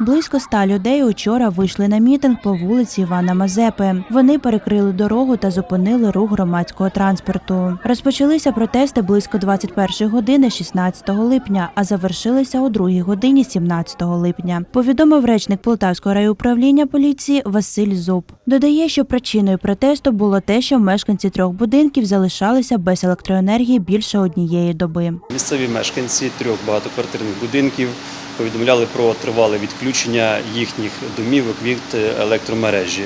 Близько ста людей учора вийшли на мітинг по вулиці Івана Мазепи. Вони перекрили дорогу та зупинили рух громадського транспорту. Розпочалися протести близько 21 години 16 липня, а завершилися о 2 годині 17 липня. Повідомив речник Полтавського райуправління поліції Василь Зуб. Додає, що причиною протесту було те, що мешканці трьох будинків залишалися без електроенергії більше однієї доби. Місцеві мешканці трьох багатоквартирних будинків повідомляли про тривале відключення їхніх домівок від е, електромережі.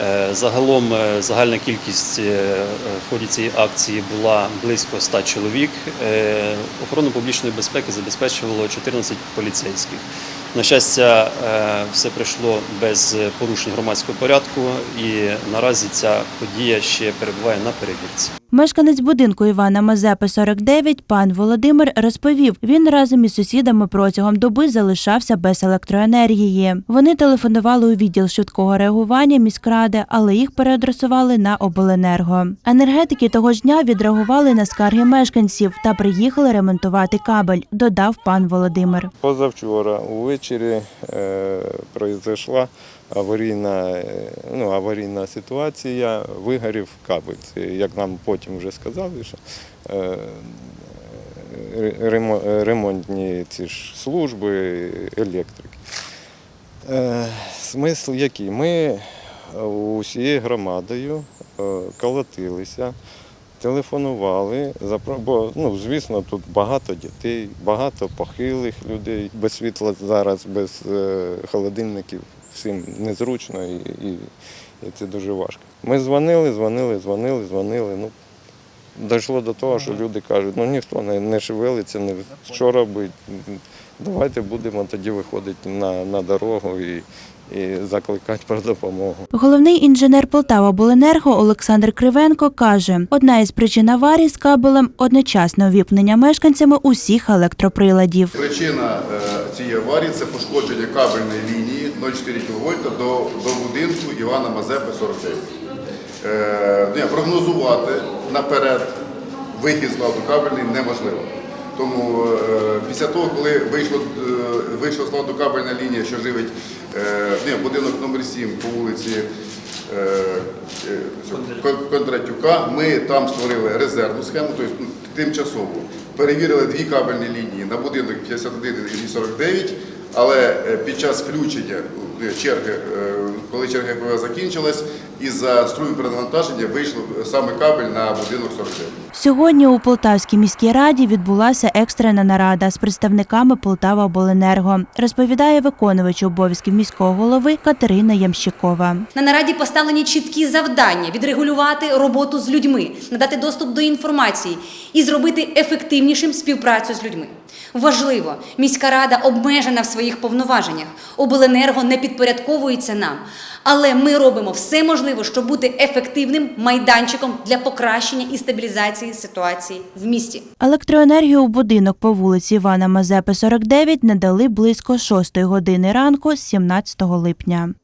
Е, Загалом е, загальна кількість в ході цієї акції була близько 100 чоловік. Охорону публічної безпеки забезпечувало 14 поліцейських. На щастя, е, все пройшло без порушень громадського порядку, і наразі ця подія ще перебуває на перевірці. Мешканець будинку Івана Мазепи 49, пан Володимир, розповів, він разом із сусідами протягом доби залишався без електроенергії. Вони телефонували у відділ швидкого реагування міськради, але їх переадресували на обленерго. Енергетики того ж дня відреагували на скарги мешканців та приїхали ремонтувати кабель, додав пан Володимир. Позавчора увечері е, произошла аварійна, е, ну, аварійна ситуація, вигорів кабель. Як нам потім вже сказали, що е, ремонтні ці ж служби, електрики. Е, смисл який? Ми усією громадою е, колотилися, телефонували, бо, ну, звісно, тут багато дітей, багато похилих людей. Без світла зараз, без е, холодильників всім незручно і, і, і це дуже важко. Ми дзвонили, дзвонили, дзвонили, дзвонили. Ну, дійшло до того, що люди кажуть, ну ніхто не, не шевелиться, не що робить. Давайте будемо тоді виходити на, на дорогу і, і закликати про допомогу. Головний інженер Полтава-Буленерго Олександр Кривенко каже, одна із причин аварії з кабелем одночасне увіпнення мешканцями усіх електроприладів. Причина е, цієї аварії це пошкодження кабельної лінії 0,4 кВт до, до будинку Івана Мазепи 49. Е, прогнозувати наперед вихід з ладу кабельний неможливо. Тому е, після того, коли вийшло, е, вийшла з ладу кабельна лінія, що живить е, будинок номер 7 по вулиці Кондратюка, ми там створили резервну схему, тобто ну, тимчасову. Перевірили дві кабельні лінії на будинок 51 і 49, але під час включення е, черги, коли черга ГПВ закінчилась, із-за струму перенавантаження вийшло саме кабель на будинок 49. Сьогодні у Полтавській міській раді відбулася екстрена нарада з представниками Полтава-Обленерго, розповідає виконувач обов'язків міського голови Катерина Ямщикова. На нараді поставлені чіткі завдання відрегулювати роботу з людьми, надати доступ до інформації і зробити ефективнішим співпрацю з людьми. Важливо, міська рада обмежена в своїх повноваженнях. Обленерго не підпорядковується нам, але ми робимо все можливе, щоб бути ефективним майданчиком для покращення і стабілізації ситуації в місті. Електроенергію у будинок по вулиці Івана Мазепи 49 надали близько 6 години ранку 17 липня.